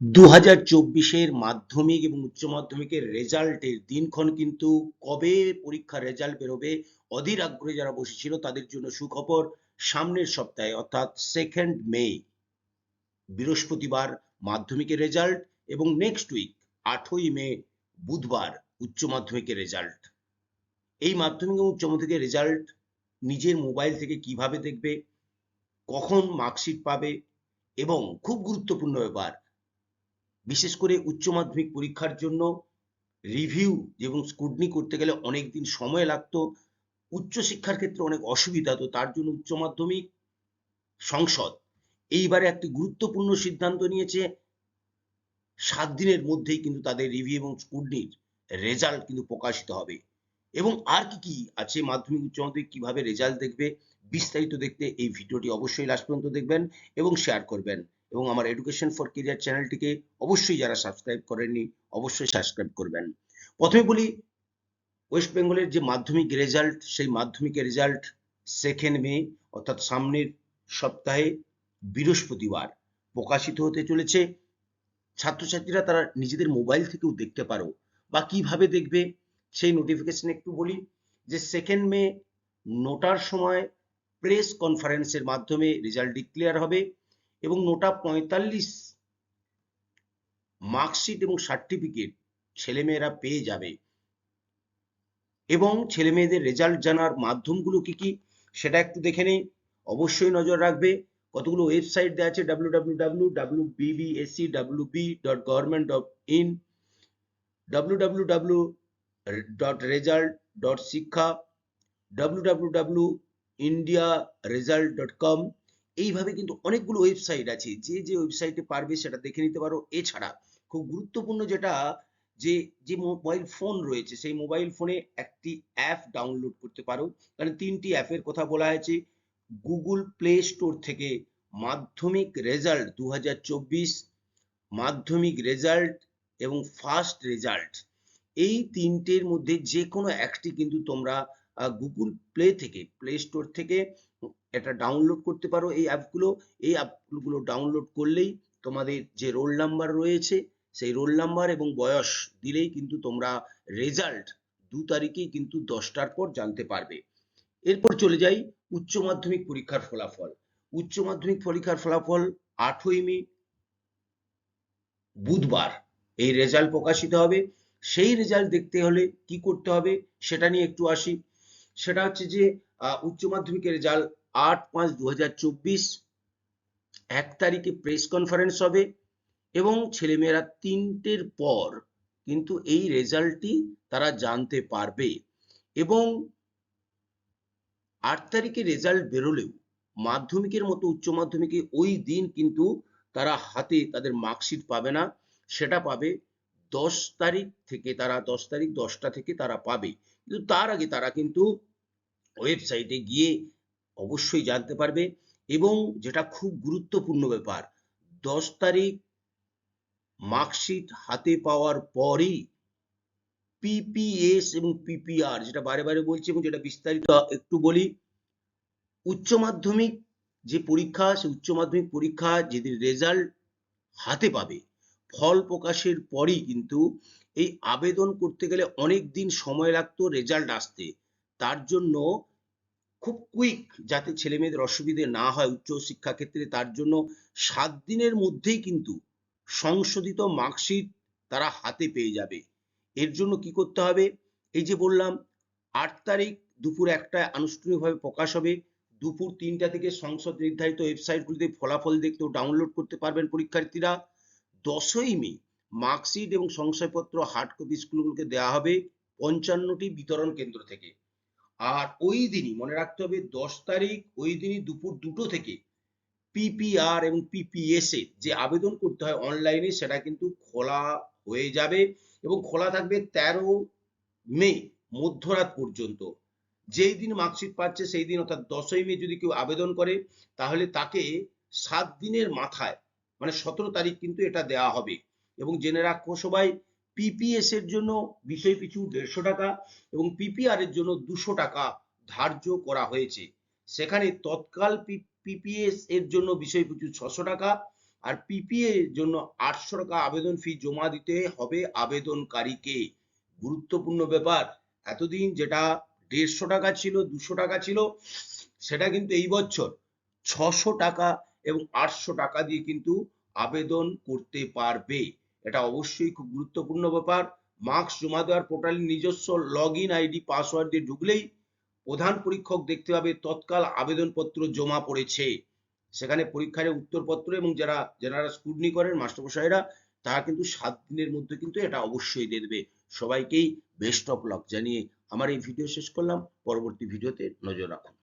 দু হাজার চব্বিশের মাধ্যমিক এবং উচ্চ মাধ্যমিকের রেজাল্টের দিনক্ষণ কিন্তু কবে পরীক্ষার রেজাল্ট বেরোবে, অধীর আগ্রহে যারা বসেছিল তাদের জন্য সুখবর সামনের সপ্তাহে, অর্থাৎ সেকেন্ড মে বৃহস্পতিবার মাধ্যমিকের রেজাল্ট এবং নেক্সট উইক আটই মে, বুধবার উচ্চ মাধ্যমিকের রেজাল্ট। এই মাধ্যমিক এবং উচ্চ মাধ্যমিকের রেজাল্ট নিজের মোবাইল থেকে কীভাবে দেখবে, কখন মার্কশিট পাবে এবং খুব গুরুত্বপূর্ণ ব্যাপার বিশেষ করে উচ্চ মাধ্যমিক পরীক্ষার জন্য রিভিউ এবং স্কুটনি করতে গেলে অনেক দিন সময় লাগতো। উচ্চ শিক্ষার ক্ষেত্রে অনেক অসুবিধা তো তার জন্য উচ্চ মাধ্যমিক, সংসদ। এইবারে একটি গুরুত্বপূর্ণ সিদ্ধান্ত নিয়েছে, সাত দিনের মধ্যেই কিন্তু তাদের রিভিউ এবং স্কুটনির রেজাল্ট কিন্তু প্রকাশিত হবে। এবং আর কি কি আছে মাধ্যমিক, উচ্চ মাধ্যমিক, কীভাবে রেজাল্ট দেখবে, বিস্তারিত দেখতে এই ভিডিওটি অবশ্যই লাস্ট পর্যন্ত দেখবেন এবং শেয়ার করবেন। এবং আমার এডুকেশন ফর কেরিয়ার চ্যানেলটিকে অবশ্যই যারা সাবস্ক্রাইব করেননি, অবশ্যই সাবস্ক্রাইব করবেন। প্রথমে বলি ওয়েস্ট বেঙ্গলের যে মাধ্যমিক রেজাল্ট সেই মাধ্যমিকের রেজাল্ট সেকেন্ড মে, অর্থাৎ সামনের সপ্তাহে বৃহস্পতিবার প্রকাশিত হতে চলেছে। ছাত্রছাত্রীরা তারা নিজেদের মোবাইল থেকেও দেখতে পারো বা কীভাবে দেখবে, সেই নোটিফিকেশন একটু বলি যে সেকেন্ড মে নোটার সময় প্রেস কনফারেন্সের মাধ্যমে রেজাল্ট ডিক্লেয়ার হবে। এবং নোটা পঁয়তাল্লিশ মার্কশিট এবং সার্টিফিকেট ছেলেমেয়েরা পেয়ে যাবে। এবং ছেলে মেয়েদের রেজাল্ট জানার মাধ্যমগুলো কি কি, সেটা একটু দেখে নেই। অবশ্যই নজর রাখবে। কতগুলো ওয়েবসাইট দেওয়া আছে? W W W W BBSC W B dot government dot in W W W dot result dot Shiksha W W W India result dot com এইভাবে কিন্তু অনেকগুলো ওয়েবসাইট আছে, যে যে ওয়েবসাইটে পারবে সেটা দেখে নিতে পারো। এছাড়া খুব গুরুত্বপূর্ণ যেটা, যে যে মোবাইল ফোন রয়েছে, সেই মোবাইল ফোনে একটি অ্যাপ ডাউনলোড করতে পারো। কারণ তিনটি অ্যাপের কথা বলা হয়েছে গুগল প্লে স্টোর থেকে মাধ্যমিক রেজাল্ট দু হাজার চব্বিশ, মাধ্যমিক রেজাল্ট এবং ফার্স্ট রেজাল্ট এই তিনটের মধ্যে যে কোনো একটি কিন্তু তোমরা গুগল প্লে থেকে প্লে স্টোর থেকে এটা ডাউনলোড করতে পারো এই অ্যাপগুলো এই অ্যাপগুলো ডাউনলোড করলেই তোমাদের যে রোল নাম্বার রয়েছে, সেই রোল নাম্বার এবং বয়স দিলেই কিন্তু তোমরা রেজাল্ট দু তারিখেই কিন্তু দশটার পর জানতে পারবে। এরপর চলে যাই উচ্চ মাধ্যমিক পরীক্ষার ফলাফল। উচ্চ মাধ্যমিক পরীক্ষার ফলাফল আটই মে, বুধবার। এই রেজাল্ট প্রকাশিত হবে। সেই রেজাল্ট দেখতে হলে কি করতে হবে সেটা নিয়ে একটু আসি। সেটা হচ্ছে যে উচ্চ মাধ্যমিকের রেজাল্ট আট পাঁচ দু এক তারিখে প্রেস কনফারেন্স হবে এবং ছেলেমেয়েরা তিনটের পর কিন্তু এই রেজাল্টটি তারা জানতে পারবে। এবং আট তারিখে রেজাল্ট বেরোলেও মাধ্যমিকের মতো উচ্চ মাধ্যমিকে ওই দিন কিন্তু তারা হাতে তাদের মার্কশিট পাবে না। সেটা পাবে দশ তারিখ থেকে তারা, দশ তারিখ দশটা থেকে তারা পাবে। কিন্তু তার আগে তারা কিন্তু ওয়েবসাইটে গিয়ে অবশ্যই জানতে পারবে এবং যেটা খুব গুরুত্বপূর্ণ ব্যাপার, দশ তারিখ মার্কশিট হাতে পাওয়ার পরই পিপিএস এবং পিপিআর যেটা বারে বারে বলছি এবং যেটা বিস্তারিত একটু বলি, উচ্চ মাধ্যমিক যে পরীক্ষা, সে উচ্চ মাধ্যমিক পরীক্ষা যেদিন রেজাল্ট হাতে পাবে, ফল প্রকাশের পরই কিন্তু এই আবেদন করতে গেলে অনেক দিন সময় লাগতো রেজাল্ট আসতে। তার জন্য খুব কুইক যাতে ছেলে মেয়েদের অসুবিধে না হয় উচ্চ শিক্ষা ক্ষেত্রে, তার জন্য সাত দিনের মধ্যেই কিন্তু সংশোধিত মার্কশিট তারা হাতে পেয়ে যাবে। এর জন্য কি করতে হবে? এই যে বললাম, আট তারিখ দুপুর একটায় আনুষ্ঠানিকভাবে প্রকাশ হবে। দুপুর তিনটা থেকে সংসদ নির্ধারিত ওয়েবসাইটগুলিতে ফলাফল দেখতেও ডাউনলোড করতে পারবেন পরীক্ষার্থীরা। দশই মে মার্কশিট এবং সংশয়পত্র হার্ড কপি স্কুলগুলোকে দেওয়া হবে পঞ্চান্নটি বিতরণ কেন্দ্র থেকে। আর ওই দিনই, মনে রাখতে হবে, দশ তারিখ ওই দিনই দুপুর দুটো থেকে পিপিআর এবং পিপিএস এ যে আবেদন করতে হয় অনলাইনে সেটা কিন্তু খোলা হয়ে যাবে এবং খোলা থাকবে তেরো মে, মধ্যরাত পর্যন্ত। যেই দিন মার্কশিট পাচ্ছে, সেই দিন অর্থাৎ দশই মে যদি কেউ আবেদন করে, তাহলে তাকে সাত দিনের মাথায় মানে সতেরো তারিখ কিন্তু এটা দেওয়া হবে। এবং জেনে রাখো সবাই পিপিএস এর জন্য বিষয় পিছু দেড়শো টাকা এবং পিপিআর এর জন্য দুশো টাকা ধার্য করা হয়েছে। সেখানে তৎকাল পিপিএস এর জন্য বিষয় পিছু ছশো টাকা আর পিপিএ এর জন্য আটশো টাকা আবেদন ফি জমা দিতে হবে আবেদনকারীকে। গুরুত্বপূর্ণ ব্যাপার, এতদিন যেটা দেড়শো টাকা ছিল, দুশো টাকা ছিল, সেটা কিন্তু এই বছর ছশো টাকা এবং আটশো টাকা দিয়ে কিন্তু আবেদন করতে পারবে। এটা অবশ্যই খুব গুরুত্বপূর্ণ ব্যাপার। মার্কস জমা দেওয়ার পোর্টালের নিজস্ব লগ ইন আইডি পাসওয়ার্ড দিয়ে ঢুকলেই প্রধান পরীক্ষক দেখতে পাবে তৎকাল আবেদনপত্র জমা পড়েছে। সেখানে পরীক্ষার উত্তরপত্র এবং যারা যারা স্কুটনি করেন মাস্টারমশাইরা, তারা কিন্তু সাত দিনের মধ্যে কিন্তু এটা অবশ্যই দিয়ে দেবে। সবাইকেই বেস্ট অফ লাক জানিয়ে আমার এই ভিডিও শেষ করলাম। পরবর্তী ভিডিওতে নজর রাখুন।